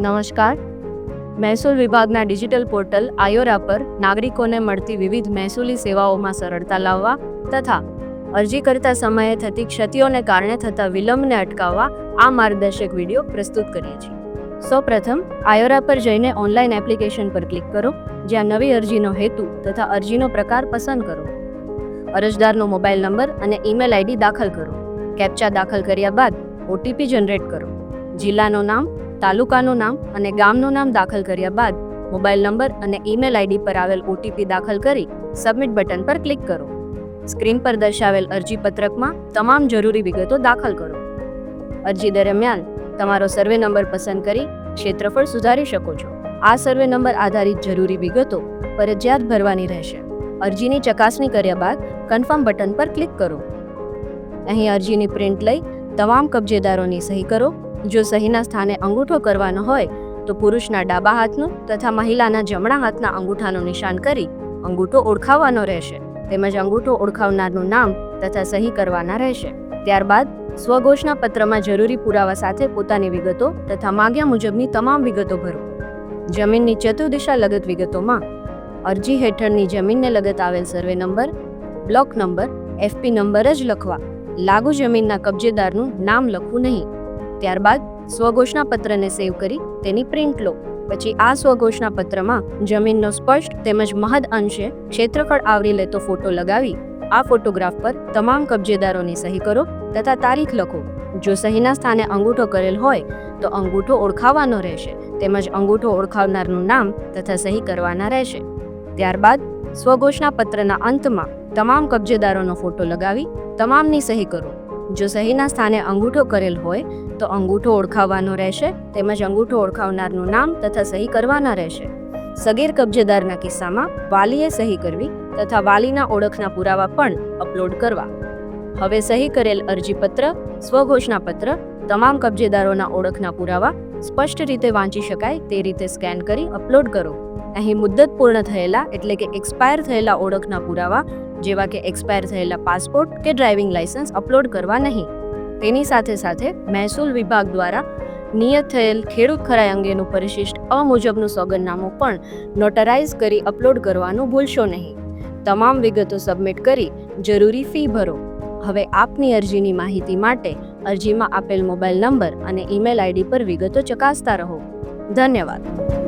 નમસ્કાર. મહેસૂલ વિભાગના ડિજિટલ પોર્ટલ આયોરા પર નાગરિકોને મળતી વિવિધ મહેસૂલી સેવાઓમાં સરળતા લાવવા તથા અરજી કરતા સમયે થતી ક્ષતિઓને કારણે થતા વિલંબને અટકાવવા આ માર્ગદર્શક વીડિયો પ્રસ્તુત કરીએ છીએ. સૌપ્રથમ, આયોરા પર જઈને ઓનલાઈન એપ્લિકેશન પર ક્લિક કરો, જ્યાં નવી અરજીનો હેતુ તથા અરજીનો પ્રકાર પસંદ કરો. અરજદારનો મોબાઈલ નંબર અને ઈમેલ આઈડી દાખલ કરો. કેપ્ચા દાખલ કર્યા બાદ ઓટીપી જનરેટ કરો. જિલ્લાનું નામ તાલુકાનું નામ અને ગામનું નામ દાખલ કર્યા બાદ મોબાઈલ નંબર અને ઈમેલ આઈડી પર આવેલ ઓટીપી દાખલ કરી સબમિટ બટન પર ક્લિક કરો. સ્ક્રીન પર દર્શાવેલ અરજી પત્રકમાં તમામ જરૂરી વિગતો દાખલ કરો. અરજી દરમિયાન તમારો સર્વે નંબર પસંદ કરી ક્ષેત્રફળ સુધારી શકો છો. આ સર્વે નંબર આધારિત જરૂરી વિગતો ફરજિયાત ભરવાની રહેશે. અરજીની ચકાસણી કર્યા બાદ કન્ફર્મ બટન પર ક્લિક કરો. અહીં અરજીની પ્રિન્ટ લઈ તમામ કબજેદારોની સહી કરો જો સહીના સ્થાને અંગૂઠો કરવાનો હોય, તો પુરુષના ડાબા હાથનું તથા મહિલાના જમણા હાથના અંગૂઠાનું નિશાન કરી અંગૂઠો ઓળખાવવાનો રહેશે. તેમજ અંગૂઠો ઓળખાવનારનું નામ તથા સહી કરવાના રહેશે. ત્યારબાદ સ્વઘોષણા પત્રમાં જરૂરી પુરાવા સાથે પોતાની વિગતો તથા માગ્યા મુજબની તમામ વિગતો ભરો. જમીનની ચતુર્દિશા લગત વિગતોમાં અરજી હેઠળની જમીનને લગત આવેલ survey number, block number, FP number જ લખવા. લાગુ જમીનના કબજેદારનું નામ લખવું નહીં. ત્યારબાદ સ્વઘોષણા પત્રને સેવ કરી તેની પ્રિન્ટ લો. પછી આ સ્વઘોષણા પત્રમાં જમીનનો સ્પષ્ટ તેમજ મહદ અંશે ક્ષેત્રફળ આવરી લેતો ફોટો લગાવી, આ ફોટોગ્રાફ પર તમામ કબજેદારોની સહી કરો તથા તારીખ લખો. જો સહીના સ્થાને અંગૂઠો કરેલ હોય, તો અંગૂઠો ઓળખાવાનો રહેશે તેમજ અંગૂઠો ઓળખાવનારનું નામ તથા સહી કરવાના રહેશે. ત્યારબાદ સ્વઘોષણા પત્રના અંતમાં તમામ કબજેદારોનો ફોટો લગાવી, તમામની સહી કરો. જો સહીના સ્થાને અંગૂઠો કરેલ હોય, તો અંગૂઠો ઓળખાવવાનો રહેશે તેમજ અંગૂઠો ઓળખાવનારનું નામ તથા સહી કરવાના રહેશે. સગીર કબજેદારના કિસ્સામાં વાલીએ સહી કરવી તથા વાલીના ઓળખના પુરાવા પણ અપલોડ કરવા. હવે સહી કરેલ અરજીપત્ર, સ્વઘોષણા પત્ર, તમામ કબજેદારોના ઓળખના પુરાવા સ્પષ્ટ રીતે વાંચી શકાય તે રીતે સ્કેન કરી અપલોડ કરો. અહીં મુદ્દત પૂર્ણ થયેલા એટલે કે એક્સપાયર થયેલા ઓળખના પુરાવા, જેવા કે એક્સપાયર થયેલા પાસપોર્ટ કે ડ્રાઇવિંગ લાયસન્સ અપલોડ કરવા નહીં. તેની સાથે સાથે મહેસૂલ વિભાગ દ્વારા નિયત થયેલ ખેડૂત ખરાઈ અંગેનું પરિશિષ્ટ અ મુજબનું સોગંદનામું પણ નોટરાઇઝ કરી અપલોડ કરવાનું ભૂલશો નહીં. તમામ વિગતો સબમિટ કરી જરૂરી ફી ભરો. હવે આપની અરજીની માહિતી માટે અરજીમાં આપેલ મોબાઈલ નંબર અને ઈમેલ આઈડી પર વિગતો ચકાસતા રહો. ધન્યવાદ.